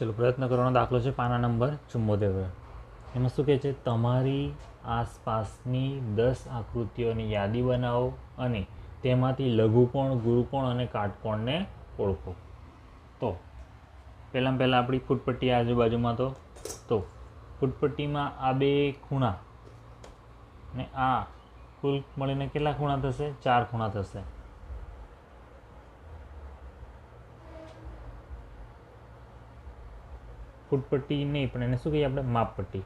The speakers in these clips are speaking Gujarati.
ચલો, પ્રયત્ન કરવાનો દાખલો છે પાના નંબર ચુમ્મોતેર એમાં શું કહે છે, તમારી આસપાસની દસ આકૃતિઓની યાદી બનાવો અને તેમાંથી લઘુકોણ ગુરુકોણ અને કાટકોણને ઓળખો. તો પહેલાં પહેલાં આપણી ફૂટપટ્ટી આજુબાજુમાં તો તો, ફૂટપટ્ટીમાં આ બે ખૂણા ને આ કુલ મળીને કેટલા ખૂણા થશે? ચાર ખૂણા થશે. ફૂટપટ્ટી નહીં, પણ એને શું કહીએ આપણે? માપપટ્ટી.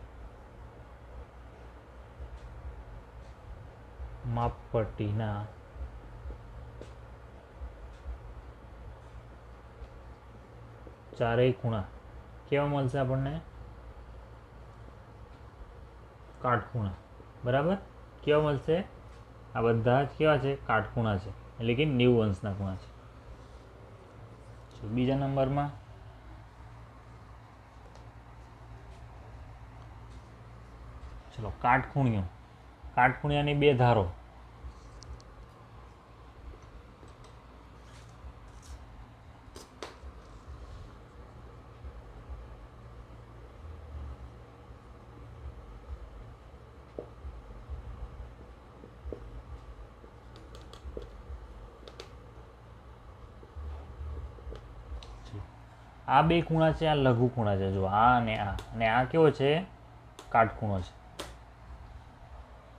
માપપટ્ટીના. ચારેય ખૂણા. કેવા મળશે આપણને? કાટખૂણા. બરાબર? કેવા મળશે? આ બધા જ કેવા છે? કાટખૂણા છે. એટલે કે નેવું અંશના ખૂણા છે. બીજા નંબરમાં ચલો કાટખૂણિયો કાટખૂણિયાની બે ધારો. આ બે ખૂણા છે, આ લઘુ ખૂણા છે. જો આ અને આ. અને આ કેવો છે? કાટખૂણો છે.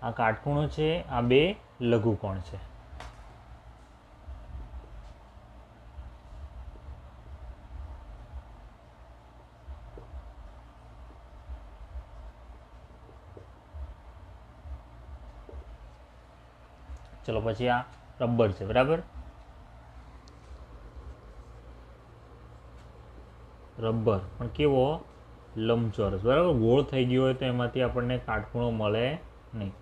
આ કાટખૂણો છે, આ બે લઘુકોણ છે? ચલો પછી આ રબર છે, બરાબર? રબર, પણ કેવો? લંબચોરસ, બરાબર? ગોળ થઈ ગયો હોય તો એમાંથી આપણને કાટખૂણો મળે નહીં.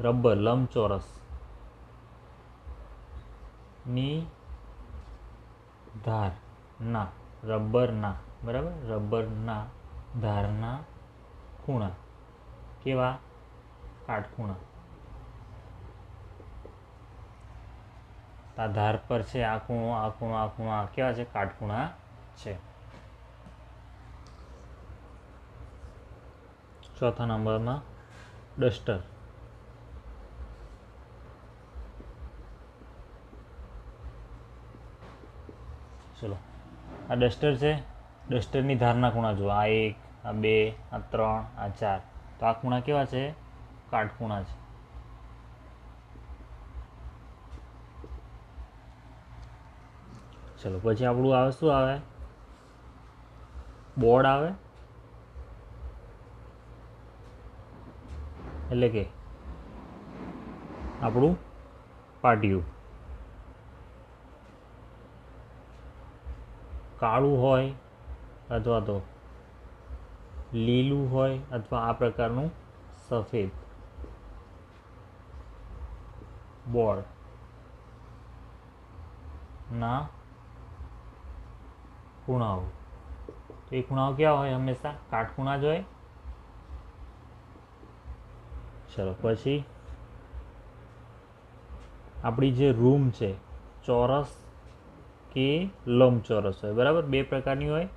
રબર લંબચોરસની ધાર ના રબરના બરાબર રબરના ધારના ખૂણા કેવા કાટખૂણા આ ધાર પર છે આ ખૂણો આ ખૂણો આ ખૂણો આ કેવા છે કાટખૂણા છે ચોથા નંબરમાં ડસ્ટર ચલો. આ ડસ્ટર છે. ડસ્ટરની ધારના ખૂણા જુઓ. આ એક, આ બે, આ ત્રણ, આ ચાર. તો આ ખૂણા કેવા છે? કાટખૂણા છે. ચલો, પછી આપણું આવે શું આવે? બોર્ડ આવે? એટલે કે આપણું પાટિયું. કાળું હોય અથવા તો લીલું હોય અથવા આ પ્રકારનું સફેદ બોર્ડ ના ખૂણાઓ. તો એ ખૂણાઓ ક્યાં હોય હંમેશા? કાટખૂણા જ હોય. ચલો, પછી આપણી જે રૂમ છે, ચોરસ કે લંબચોરસ હોય. બરાબર? બે પ્રકારની હોય.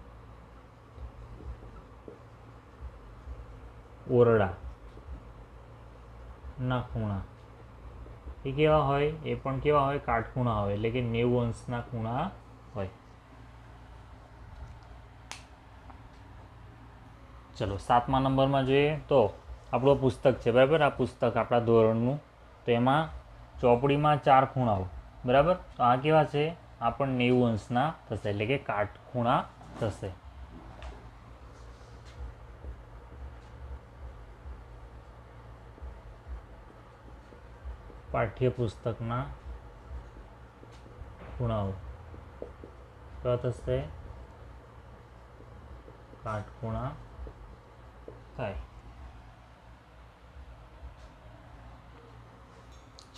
ઓરડા. ના ખૂણા એ કેવા હોય? એ પણ કેવા હોય? કાટખૂણા હોય. એટલે કે નેવું અંશના ખૂણા હોય. ચલો, સાતમા નંબરમાં જોઈએ તો આપણું પુસ્તક છે. બરાબર? આ પુસ્તક આપણા ધોરણનું. તો એમાં ચોપડીમાં ચાર ખૂણાઓ. બરાબર? તો આ કેવા છે? આ પણ નેવું અંશના થશે, એટલે કે કાટખૂણા થશે. પાઠ્યપુસ્તકના ખૂણાઓ. કયા થશે? કાટખૂણા થાય.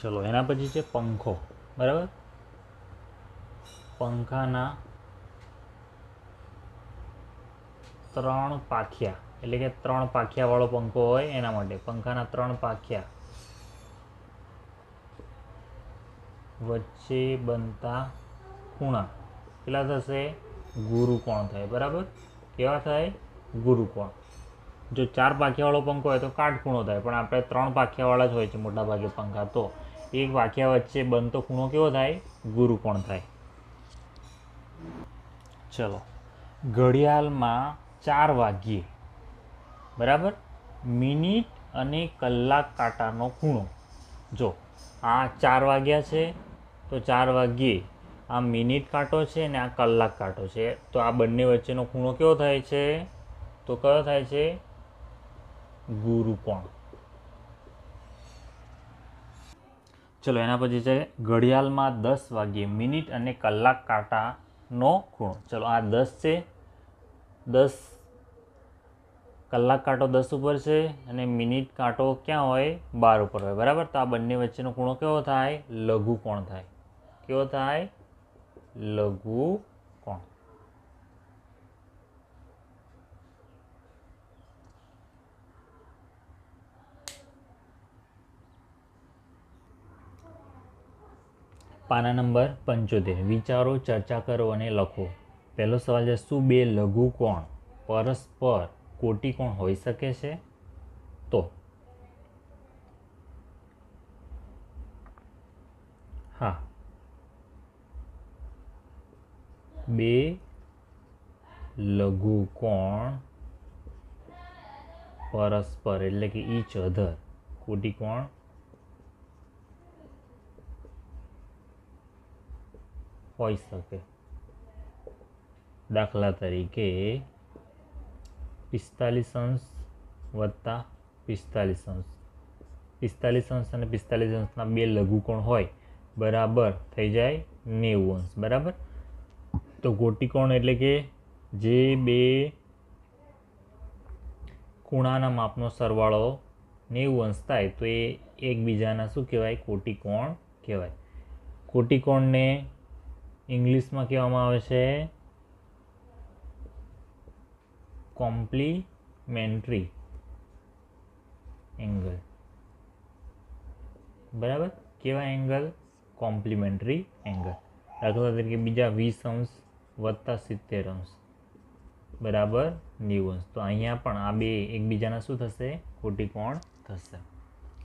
ચલો, એના પછી છે પંખો. બરાબર? પંખાના ત્રણ પાખિયા. એટલે કે ત્રણ પાખિયાવાળો પંખો હોય એના માટે. પંખાના ત્રણ પાખિયા. વચ્ચે બનતા ખૂણા. કેટલા થશે? ગુરુ કોણ થાય. બરાબર? કેવા થાય? ગુરુકોણ. જો ચાર પાખિયાવાળો પંખો હોય તો કાટખૂણો થાય. પણ આપણે ત્રણ પાખિયાવાળા જ હોય છે મોટા ભાગે પંખા. તો એક પાખિયા વચ્ચે બનતો ખૂણો કેવો થાય? ગુરુકોણ થાય. ચલો. ઘડિયાળમાં ચાર વાગ્યે. બરાબર? મિનિટ અને કલાક કાંટાનો ખૂણો. જો, આ ચાર વાગ્યા છે, તો ચાર વાગ્યે આ મિનિટ કાંટો છે અને આ કલાક કાંટો છે. તો આ બંને વચ્ચેનો ખૂણો કેવો થાય છે? તો કયો થાય છે? ગુરુકોણ. ચલો, એના પછી છે, ઘડિયાળમાં દસ વાગ્યે મિનિટ અને કલાક કાંટાનો ખૂણો. ચલો આ દસ છે. દસ કલાક કાંટો દસ ઉપર છે અને મિનિટ કાંટો ક્યાં હોય? બાર ઉપર હોય. બરાબર? તો આ બંને વચ્ચેનો ખૂણો કેવો થાય? લઘુ કોણ થાય. કેવો થાય? લઘુ કોણ પાના નંબર પંચોતેર. વિચારો, ચર્ચા કરો અને લખો. પહેલો સવાલ છે, શું બે લઘુ કોણ? પરસ્પર કોટી કોણ હોઈ શકે છે? તો હા. બે લઘુ કોણ? પરસ્પર એટલે કે ઈચ અધર કોટી હોઈ શકે. દાખલા તરીકે પિસ્તાલીસ અંશ વત્તા પિસ્તાલીસ અંશ. પિસ્તાલીસ અંશ અને પિસ્તાલીસ અંશના બે લઘુકોણ હોય? બરાબર થઈ જાય નેવું અંશ. બરાબર? તો કોટિકોણ એટલે કે જે બે ખૂણાના માપનો સરવાળો નેવું અંશ થાય, તો એ એકબીજાના શું કહેવાય? કોટિકોણ કહેવાય. કોટિકોણને ઇંગ્લિશમાં કહેવામાં આવે છે કોમ્પ્લિમેન્ટરી એંગલ બરાબર? કેવા એંગલ કોમ્પ્લિમેન્ટરી એંગલ દાખલા તરીકે બીજા વીસ અંશ વત્તા સિત્તેર અંશ. બરાબર? નેવું અંશ. તો અહીંયા પણ આ બે એકબીજાના શું થશે? કોટિકોણ થશે?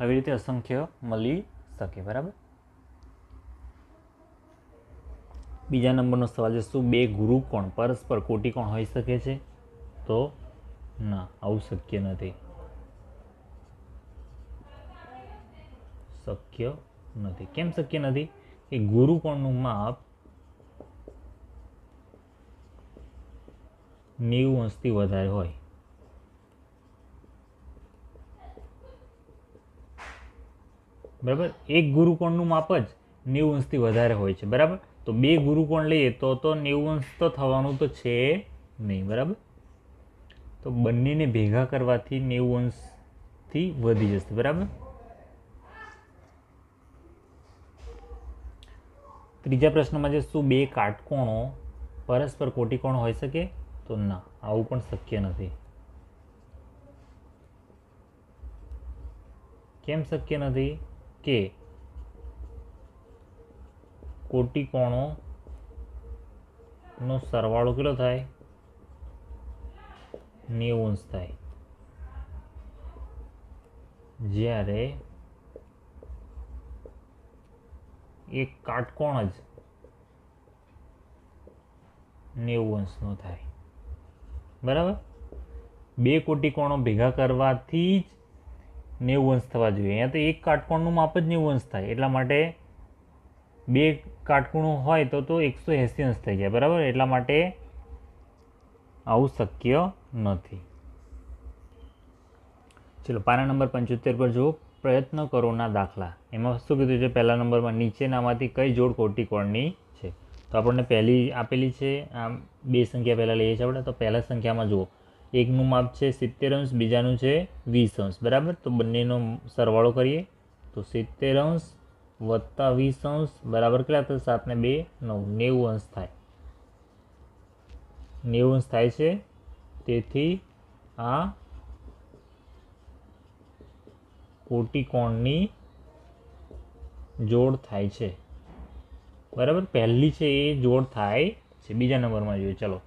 આવી રીતે અસંખ્ય મળી શકે. બરાબર? બીજા નંબરનો સવાલ છે, શું બે ગુરુકોણ પરસ્પર કોટિકોણ હોઈ શકે છે? તો ના, આવું શક્ય નથી. શક્ય નથી. કેમ શક્ય નથી? કે ગુરુકોણનું માપ નેવું અંશથી વધારે હોય. બરાબર? એક ગુરુકોણનું માપ જ નેવું અંશથી વધારે હોય છે. બરાબર? તો બે ગુરુકોણ લઈએ તો તો નેવું અંશ તો થવાનું તો છે નહીં, બરાબર? તો બંનેને ભેગા કરવાથી નેવું વધી જશે, બરાબર? ત્રીજા પ્રશ્નમાં છે, શું બે કાટકોણો પરસ્પર કોટિકોણ હોઈ શકે? તો ના, આવું પણ શક્ય નથી. કેમ શક્ય નથી? કે કોટિકોણો નો સરવાળો કેટલો થાય? નેવું થાય. જ્યારે એક કાટકોણ જ નેવું અંશનો થાય. બરાબર? બે કોટિકોણો ભેગા કરવાથી જ નેવું અંશ થવા જોઈએ. અહીંયા તો એક કાટકોણનું માપ જ નેવું અંશ થાય. એટલા માટે બે કાટખૂણું હોય તો તો એકસો એંસી અંશ થઈ જાય, બરાબર? એટલા માટે આવું શક્ય નથી. ચલો પાના નંબર પંચોતેર પર જુઓ. પ્રયત્ન કરોના દાખલા. એમાં શું કીધું છે? પહેલા નંબરમાં નીચેનામાંથી કઈ જોડ કોટિકોણની છે? તો આપણને પહેલી આપેલી છે, આમ બે સંખ્યા પહેલાં લઈએ છીએ આપણે, તો પહેલા સંખ્યામાં જુઓ. એકનું માપ છે સિત્તેર અંશ, બીજાનું છે વીસ અંશ, બરાબર? તો બંનેનો સરવાળો કરીએ. તો સિત્તેર અંશ વત્તા વીસ અંશ બરાબર કેટલા થશે? સાત ને બે, નવ. નેવું અંશ થાય. નેવું અંશ થાય છે. તેથી આ કોટિકોણની જોડ થાય છે. બરાબર? પહેલી છે એ જોડ થાય છે. બીજા નંબરમાં જોઈએ. ચલો.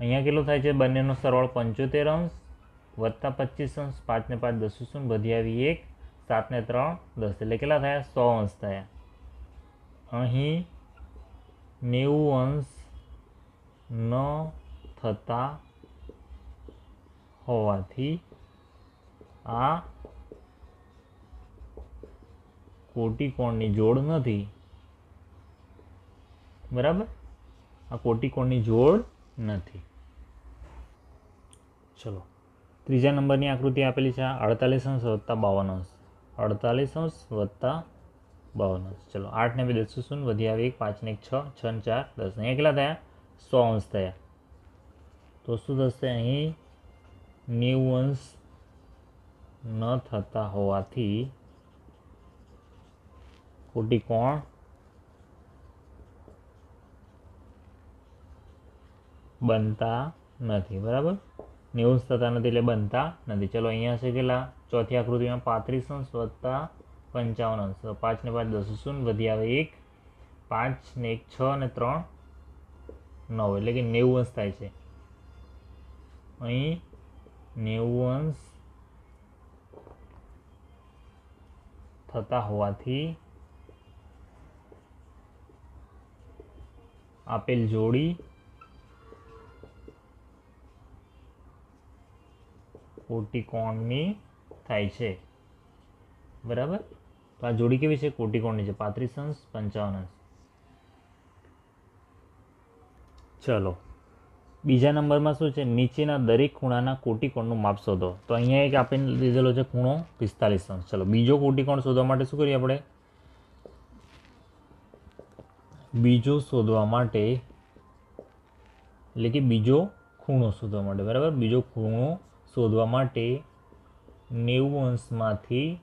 અહીંયા કેટલો થાય છે? બંનેનો સરવાળો પંચોતેર અંશ વત્તા પચીસ અંશ. પાંચ ને પાંચ દસ શૂન્ય. વધી આવી એક સાત ને ત્રણ, દસ. એટલે કેટલા થયા? સો અંશ થયા. અહીં નેવું અંશ ન થતા હોવાથી આ કોટિકોણની જોડ નથી. બરાબર? આ કોટિકોણની જોડ નથી. ચલો. ત્રીજા નંબરની આકૃતિ આપેલી છે અડતાલીસ અંશ વત્તા બાવન અંશ. અડતાલીસ અંશ વત્તા બાવન અંશ ચલો આઠ ને બે દસ શૂન્ય, વધી આવી એક, પાંચને એક છ છ ને ચાર, દસ. અહીંયા કેટલા થયા? સો અંશ થયા. તો શું થશે અહીં? નેવું અંશ ન થતા હોવાથી ખોટી કોણ? બનતા નથી. બરાબર? નેવું થતા નથી એટલે બનતા નથી. ચલો, અહીંયા છે કેટલા? ચોથી આકૃતિમાં પાંત્રીસ અંશ વત્તા પંચાવન અંશ. પાંચને પાંચ દસ શૂન્ય વધી આવે એક, પાંચ ને એક છ ને ત્રણ નવ. એટલે કે નેવું અંશ થાય છે. અહીં નેવું અંશ થતા હોવાથી આપેલ જોડી કોટિકોણની થાય છે. બરાબર? તો આ જોડી કેવી છે? કોટિકોણની છે. પાંત્રીસ અંશ, પંચાવન અંશ. ચલો. બીજા નંબરમાં શું છે? નીચેના દરેક ખૂણાના કોટિકોણનું માપ શોધો. તો અહીંયા એક આપીને લીધેલો છે ખૂણો પિસ્તાલીસ અંશ. ચલો, બીજો કોટિકોણ શોધવા માટે શું કરીએ આપણે? બીજો શોધવા માટે, એટલે કે બીજો ખૂણો શોધવા માટે, બરાબર? બીજો ખૂણો શોધવા માટે નેવું અંશમાંથી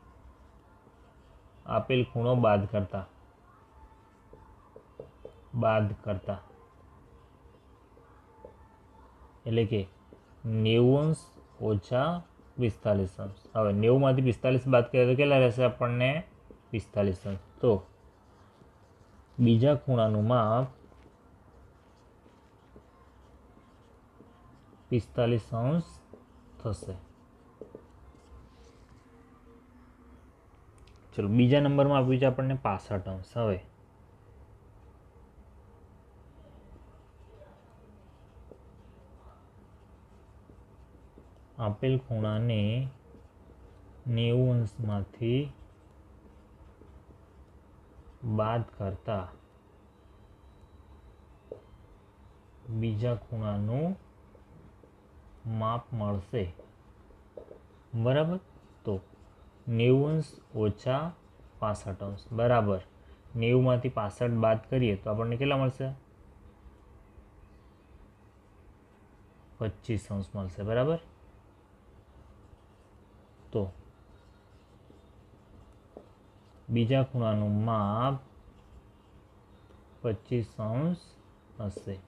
આપેલ ખૂણો બાદ કરતા. બાદ કરતા. એટલે કે નેવું અંશ ઓછા પિસ્તાલીસ અંશ. હવે નેવુંમાંથી પિસ્તાલીસ બાદ કરીએ તો કેટલા રહેશે આપણને? પિસ્તાલીસ અંશ. તો બીજા ખૂણાનું માપ પિસ્તાલીસ અંશ થશે. ચલો, બીજા નંબરમાં આપ્યું છે આપણને પાસઠ અંશ. હવે. આપેલ ખૂણાને નેવું અંશમાંથી બાદ કરતા બીજા ખૂણાનું માપ મળશે. બરાબર? તો નેવું અંશ ઓછા પાસઠ અંશ. બરાબર. નેવુંમાંથી પાસઠ બાદ કરીએ તો આપણને કેટલા મળશે? પચીસ અંશ મળશે. બરાબર? તો બીજા ખૂણાનું માપ પચીસ અંશ હશે.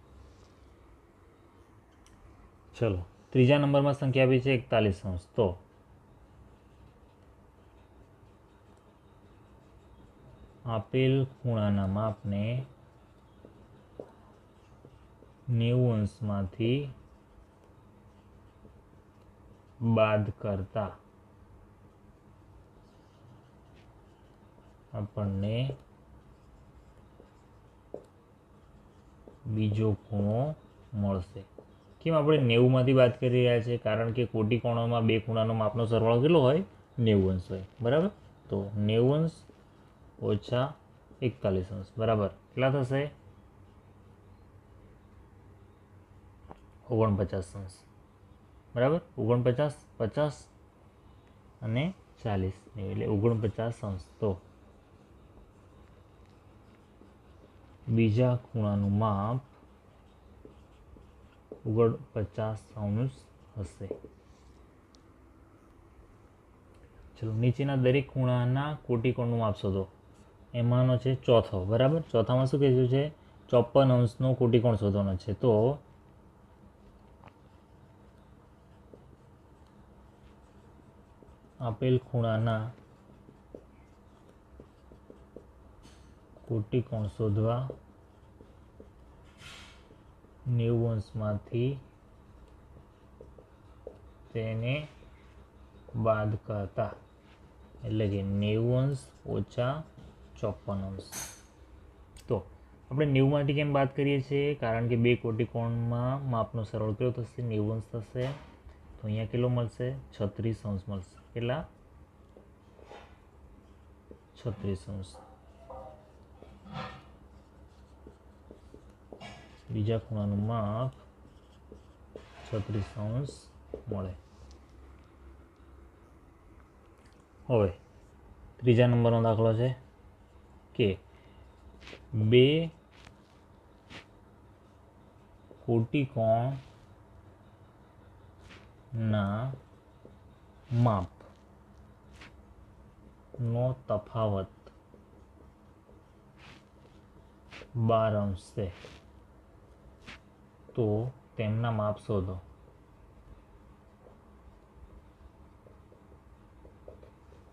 ચલો. ત્રીજા નંબરમાં સંખ્યા આપી છે એકતાલીસ અંશ. તો આપેલ ખૂણાના માપને નેવું અંશમાંથી બાદ કરતા આપણને બીજો ખૂણો મળશે. કેમ આપણે નેવુંમાંથી વાત કરી રહ્યા છીએ? કારણ કે કોટી કોણોમાં બે ખૂણાનો માપનો સરવાળો કેટલો હોય? નેવું અંશ હોય. બરાબર? તો નેવું અંશ ઓછા એકતાલીસ અંશ. બરાબર. કેટલા થશે? ઓગણપચાસ અંશ. બરાબર? ઓગણપચાસ, પચાસ અને ચાલીસ એટલે ઓગણપચાસ અંશ. તો બીજા ખૂણાનું માપ ઓગણપચાસ અંશ હશે. ચલો, નીચેના દરેક ખૂણાના કોટિકોણનું માપ શોધો. એમાંનો છે ચોથો, બરાબર? ચોથામાં શું કીધું છે? ચોપન અંશનો કોટિકોણ શોધવાનો છે. તો આપેલ ખૂણાના કોટિકોણ શોધવા નેવું અંશમાંથી તેને બાદ કરતા. એટલે કે નેવું અંશ ઓછા ચોપન અંશ તો આપણે નેવુંમાંથી કેમ વાત કરીએ છીએ? કારણ કે બે કોટિકોણમાં માપનો સરળ કયો થશે? નેવું અંશ થશે. તો અહીંયા કેટલો મળશે? છત્રીસ અંશ મળશે. કેટલા? છત્રીસ અંશ. બીજા ખૂણાનું માપ છત્રીસ અંશ મળે. હવે ત્રીજા નંબરનો દાખલો છે. કે બે કોટિકોણના માપ નો તફાવત બાર અંશ. તો તેમના માપ શોધો.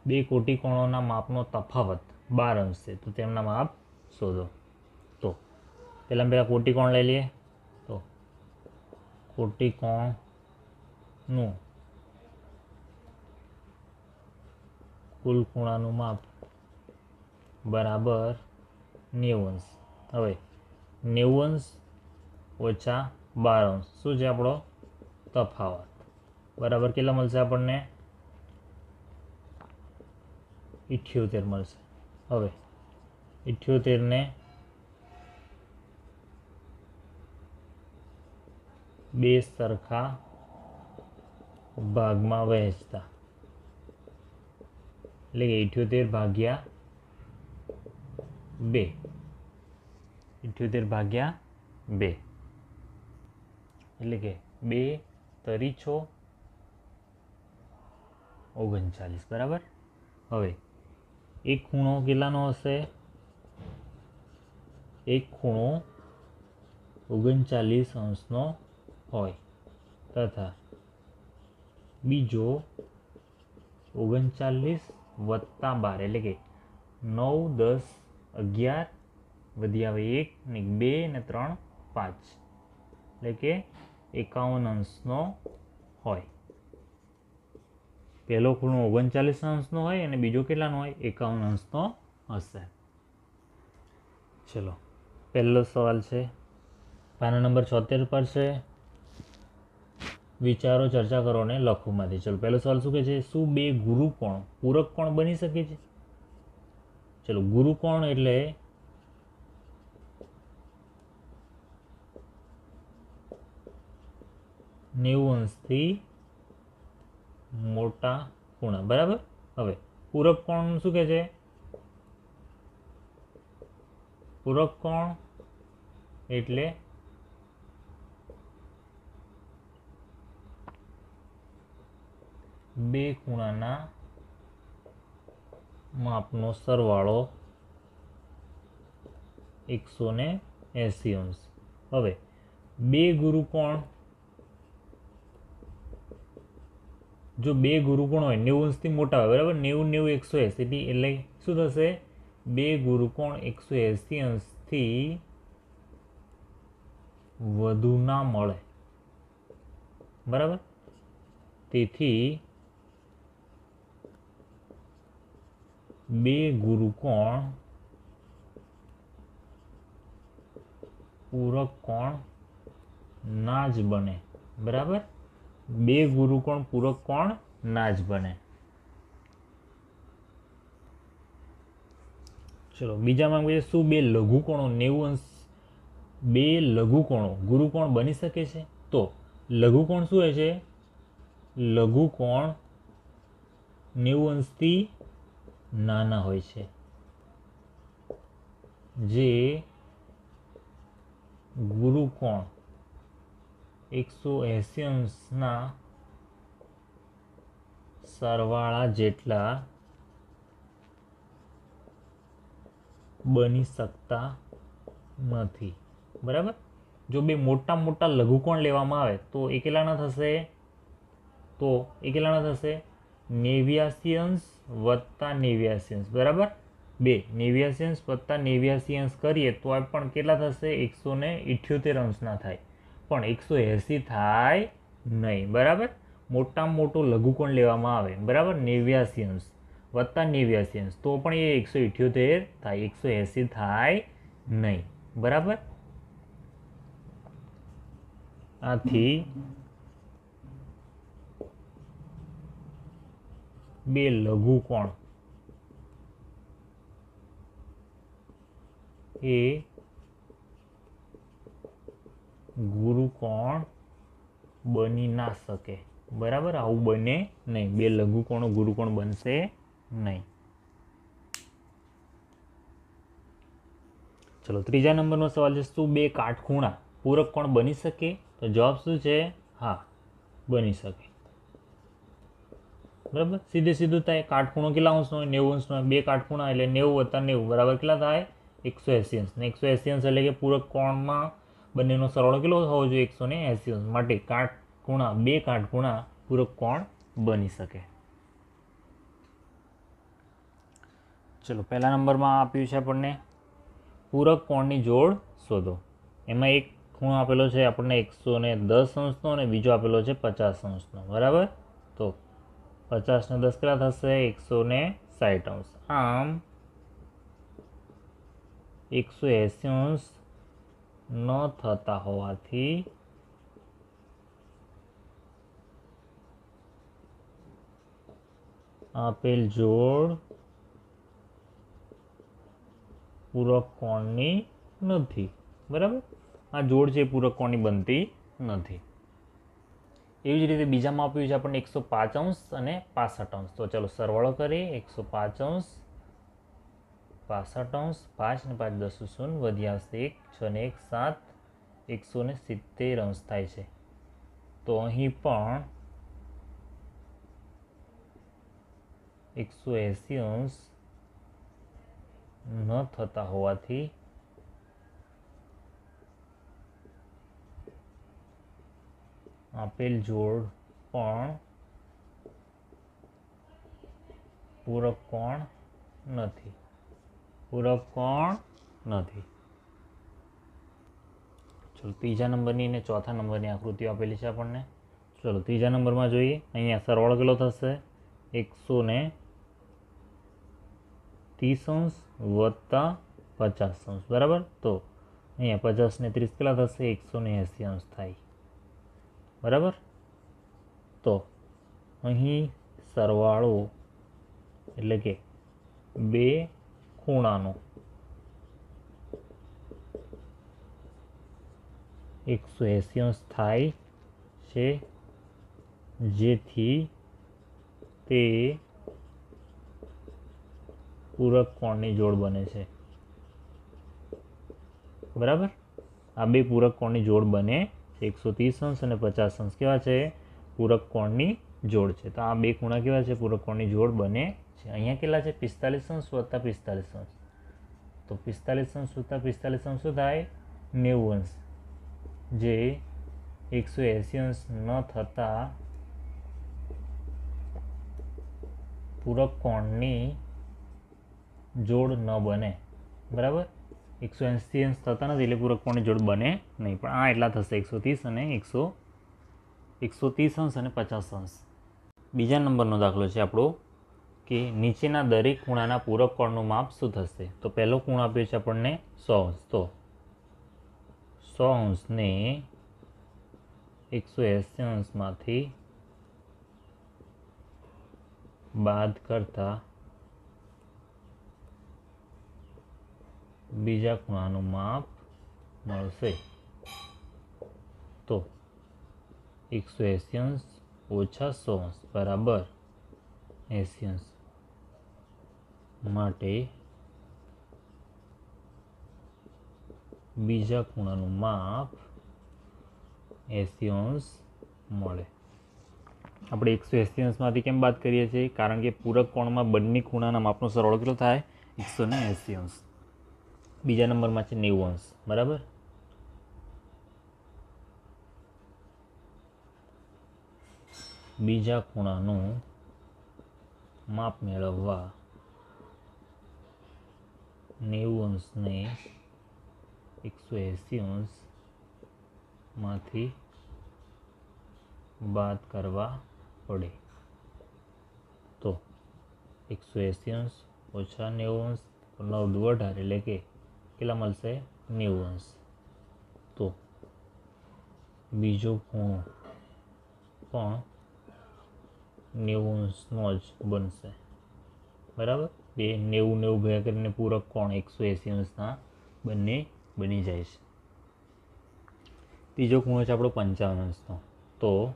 બે કોટિકોણોના માપનો તફાવત. બાર અંશ છે. તો તેમના માપ શોધો. તો પહેલાં પહેલાં કોટિકોણ લઈ લઈએ. તો કોટિકોણનું કુલ ખૂણાનું માપ બરાબર નેવું અંશ. હવે નેવું અંશ ઓછા બાર અંશ. શું છે આપણો તફાવત? બરાબર કેટલા મળશે આપણને? ઇઠ્યોતેર મળશે. હવે ઇઠ્યોતેરને બે સરખા ભાગમાં વહેંચતા. એટલે કે ઇઠ્યોતેર ભાગ્યા બે. ઇઠ્યોતેર ભાગ્યા બે. એટલે કે બે તરી છો ઓગણચાલીસ, બરાબર? હવે એક ખૂણો કેટલાનો હશે? એક ખૂણો ઓગણચાલીસ અંશનો હોય. તથા બીજો ઓગણચાલીસ વત્તા બાર એટલે કે નવ, દસ, અગિયાર વધી આવે એક ને બે ને ત્રણ, પાંચ. એટલે કે એકાવન અંશનો હોય. પહેલો ખૂણો ઓગણચાલીસ અંશનો હોય અને બીજો કેટલાનો હોય? એકાવન અંશનો હશે. ચલો, પહેલો સવાલ છે. પાના નંબર છોતેર પર છે. વિચારો, ચર્ચા કરો ને લખોમાંથી ચલો, પહેલો સવાલ શું કહે છે? શું બે ગુરુ કોણ? પૂરક કોણ બની શકે છે? ચલો ગુરુકોણ એટલે નેવું અંશથી મોટા ખૂણા, બરાબર? હવે, પૂરક કોણ શું કહે છે? પૂરક કોણ? એટલે બે ખૂણાના માપનો સરવાળો એકસો ને એંસી અંશ. હવે, બે ગુરુકોણ જો બે ગુરુકોણ હોય નેવું અંશથી મોટા હોય, બરાબર? નેવું નેવું, એકસો એંસી એટલે શું થશે? બે ગુરુકોણ એકસો એંસી અંશથી વધુ ના મળે. બરાબર? તેથી બે ગુરુકોણ પૂરક કોણ? ના જ બને. બરાબર? બે ગુરુકોણ પૂરક કોણ? ના જ બને. ચલો બીજામાં કહીએ શું બે લઘુકોણો નેવું અંશ, બે લઘુકોણો ગુરુકોણ બની શકે છે? તો લઘુકોણ શું હોય છે? લઘુકોણ નેવું અંશથી નાના હોય છે. જે ગુરુકોણ એકસો એંસી અંશના સરવાળા જેટલા બની શકતા નથી. બરાબર? જો બે મોટા મોટા લઘુકોણ લેવામાં આવે, તો એ થશે, તો એ થશે નેવ્યાસી અંશ વત્તા નેવ્યાસી અંશ. બરાબર? બે નેવ્યાસી અંશ વત્તા નેવ્યાસી અંશ કરીએ તો પણ કેટલા થશે? એકસો ને ઇઠ્યોતેર અંશના થાય. પણ એકસો એંસી થાય નહીં, બરાબર? મોટામાં મોટો લઘુકોણ લેવામાં આવે, બરાબર? નેવ્યાસી અંશ વત્તા નેવ્યાસી અંશ. તો પણ એ એકસો ઇઠ્યોતેર થાય, એકસો એંસી થાય નહીં, બરાબર? આથી બે લઘુકોણ. એ ગુરુકોણ બની ના શકે. બરાબર? આવું બને નહીં. બે લઘુકોણો ગુરુકોણ બનશે નહીં. ચલો, ત્રીજા નંબરનો સવાલ છે, શું બે કાટખૂણા પૂરક કોણ બની શકે? તો જવાબ શું છે? હા, બની શકે. બરાબર? સીધે સીધું થાય. કાટખૂણો કેટલા અંશનો હોય? નેવું અંશનો બે કાટખૂણા એટલે નેવું વત્તા નેવું. બરાબર? કેટલા થાય? એકસો એસી અંશ. ને એકસો એસી અંશ એટલે કે પૂરક કોણમાં બંનેનો સરવાળો કેટલો હોવો જોઈએ? એકસો ને એંસી માટે કાટખૂણા બે કાટખૂણા પૂરક કોણ બની શકે? ચલો, પહેલા નંબરમાં આપ્યું છે આપણને. પૂરક કોણની જોડ શોધો. એમાં એક ખૂણો આપેલો છે આપણને એકસો ને દસ અંશનો અને બીજો આપેલો છે પચાસ અંશનો. બરાબર? તો પચાસને દસ કેટલા થશે? એકસો ને સાઠ અંશ. આમ, એકસો એંસી અંશ ન થતા હોવાથી આપેલ જોડ પૂરક કોણની નથી. બરાબર? આ જોડ છે પૂરક કોણની બનતી નથી. એવી જ રીતે બીજામાં આપ્યું છે આપણને એકસો પાંચ અંશ અને પાસઠ અંશ. તો ચલો સરવાળો કરીએ. એકસો પાંચ અંશ પાસઠ અંશ, પાંચ ને પાંચ દસ શૂન્ય વધી આવશે એક, છ ને એક, સાત, એકસો ને સિત્તેર અંશ થાય છે. તો અહીં પણ એકસો એંસી અંશ ન થતા હોવાથી આપેલ જોડ પણ પૂરક કોણ નથી. પૂરક કોણ નથી ચલો ત્રીજા નંબરની અને ચોથા નંબરની આકૃતિઓ આપેલી છે આપણને ચલો ત્રીજા નંબરમાં જોઈએ અહીંયા સરવાળો કેટલો થશે એકસો ને ત્રીસ અંશ વત્તા પચાસ અંશ બરાબર તો અહીંયા પચાસ ને ત્રીસ કેટલા થશે એકસો ને એંસી અંશ થાય બરાબર તો અહીં સરવાળો એટલે કે બે ખૂણાનો. એકસો એંસી અંશ થાય છે, જેથી તે પૂરક કોણની જોડ બને છે. બરાબર? આ બે પૂરક કોણની જોડ બને એકસો ત્રીસ અંશ અને પચાસ અંશ કેવા છે? પૂરક કોણની જોડ છે. તો આ બે ખૂણા કેવા છે? પૂરક કોણની જોડ બને છે. અહીંયા કેટલા છે? પિસ્તાલીસ અંશ વત્તા પિસ્તાલીસ અંશ. તો પિસ્તાલીસ અંશ વત્તા પિસ્તાલીસ અંશ શું થાય? નેવું અંશ. જે એકસો એંસી અંશ ન થતાં પૂરક કોણની જોડ ન બને. બરાબર? એકસો એંસી અંશ થતા નથી એટલે પૂરક કોણની જોડ બને નહીં. પણ આ એટલા થશે. એકસો ત્રીસ અને એકસો એકસો ત્રીસ અંશ અને પચાસ અંશ. બીજા નંબરનો દાખલો છે આપણો કે નીચેના દરેક ખૂણાના પૂરક કોણનું માપ શું થશે? તો પહેલો ખૂણ આપ્યો છે આપણને સો અંશ. તો સો અંશને એકસો એંસી અંશમાંથી બાદ કરતા બીજા ખૂણાનું માપ મળશે. તો એકસો એંસી અંશ ઓછા સો અંશ. બરાબર? એંસી અંશ. માટે બીજા ખૂણાનું માપ એસી અંશ મળે. આપણે એકસો એસી અંશમાંથી કેમ વાત કરીએ છીએ? કારણ કે પૂરક કોણમાં બંને ખૂણાના માપનો સરવાળો કેટલો થાય? એકસો ને એસી અંશ બીજા નંબરમાં છે નેવું અંશ. બરાબર? બીજા ખૂણાનું માપ મેળવવા નેવું અંશને એકસો એંસી અંશમાંથી બાદ કરવા પડે. તો એકસો એંસી અંશ ઓછા નેવું અંશ નવ દુ અઢાર એટલે કે કેટલા મળશે? નેવું અંશ. તો બીજો ખૂણો પણ નેવું અંશનો જ બનશે. બરાબર? બે નેવું નેવું ભેગા કરીને પૂરક કોણ? એકસો એંસી અંશના બંને બની જાય છે. ત્રીજો ખૂણો છે આપણો પંચાવન અંશનો. તો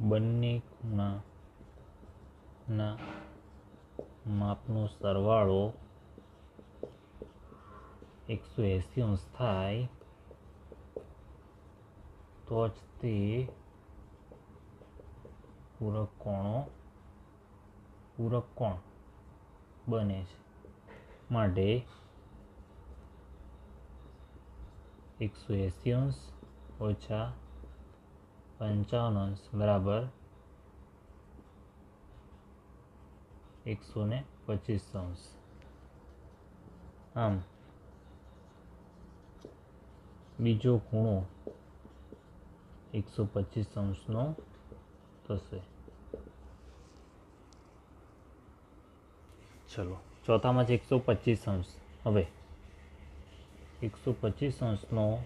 બંને ખૂણાના માપનો સરવાળો એકસો એંસી અંશ થાય તો જ તે પૂરક કોણો પૂરક કોણ બને છે. માટે એકસો એંસી અંશ ઓછા પંચાવન અંશ બરાબર એકસો ને પચીસ અંશ. આમ બીજો ખૂણો એકસો પચીસ અંશનો થશે. ચલો, ચોથામાં છે એકસો પચીસ અંશ. હવે, એકસો પચીસ અંશનો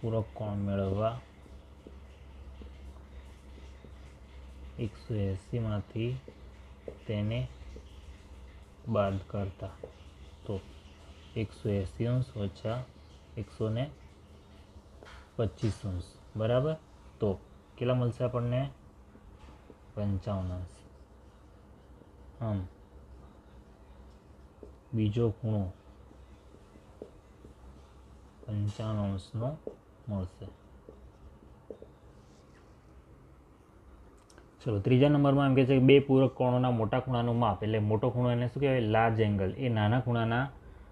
પૂરક કોણ મેળવવા? એકસો એંસીમાંથી તેને બાદ કરતા. તો, એકસો એંસી અંશ ઓછા એકસો ને પચીસ અંશ. બરાબર? તો કેટલા મળશે આપણને? પંચાવન. આમ. બીજો ખૂણો પંચાવન અંશનો મળશે. ચલો, ત્રીજા નંબરમાં એમ કહે છે કે બે પૂરક કોણોના મોટા ખૂણાનું માપ, એટલે મોટો ખૂણો એને શું કહેવાય? લાર્જ એંગલ એ નાના ખૂણાના,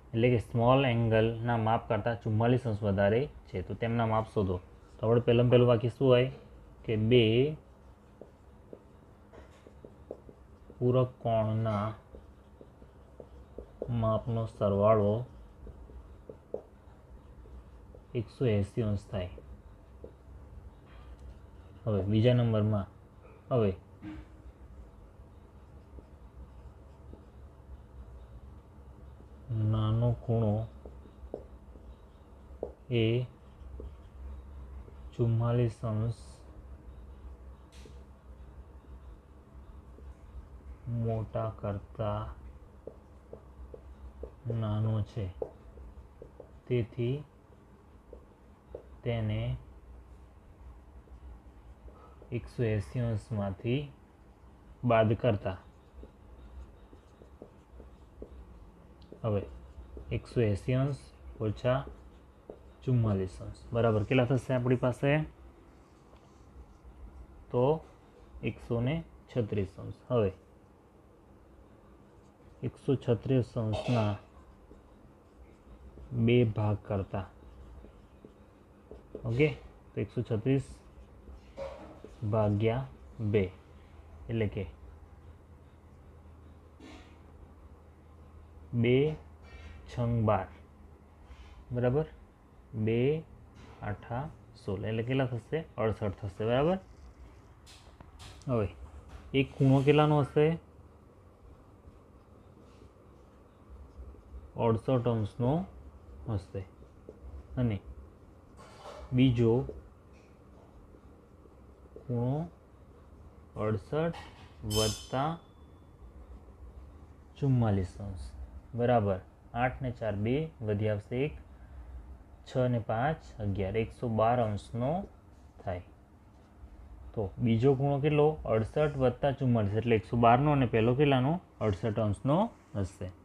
એટલે કે સ્મોલ એંગલના માપ કરતાં ચુમ્માલીસ અંશ વધારે છે. તો તેમના માપ શોધો. તો આપણે પહેલાં પહેલું વાક્ય શું હોય? કે બે પૂરક કોણના માપનો સરવાળો એકસો એંસી અંશ થાય. હવે બીજા નંબરમાં, હવે નાનો ખૂણો એ ચુમ્માલીસ અંશ મોટા કરતા નાનો છે. તેથી તેને એકસો એંસી અંશમાંથી બાદ કરતા. હવે એકસો એંસી અંશ ઓછા ચુમ્માલીસ અંશ બરાબર કેટલા થશે આપણી પાસે તો એકસો ને છત્રીસ અંશ હવે એકસો છત્રીસ અંશના બે ભાગ કરતા ઓકે તો એકસો છત્રીસ ભાગ્યા બે એટલે કે બે છંગ બાર બરાબર બે આઠા સોળ એટલે કેટલા થશે અડસઠ થશે બરાબર હવે એક ખૂણો કેટલાનો હશે અડસઠ અંશનો હશે અને બીજો ખૂણો અડસઠ વત્તા ચુમ્માલીસ અંશ બરાબર આઠ ને ચાર બે વધી આવશે એક છ અને પાંચ અગિયાર, એકસો બાર અંશનો થાય. તો બીજો ખૂણો કેટલો? અડસઠ વત્તા ચુમ્માલીસ એટલે એકસો બારનો અને પહેલો કેટલાનો? અડસઠ અંશનો હશે.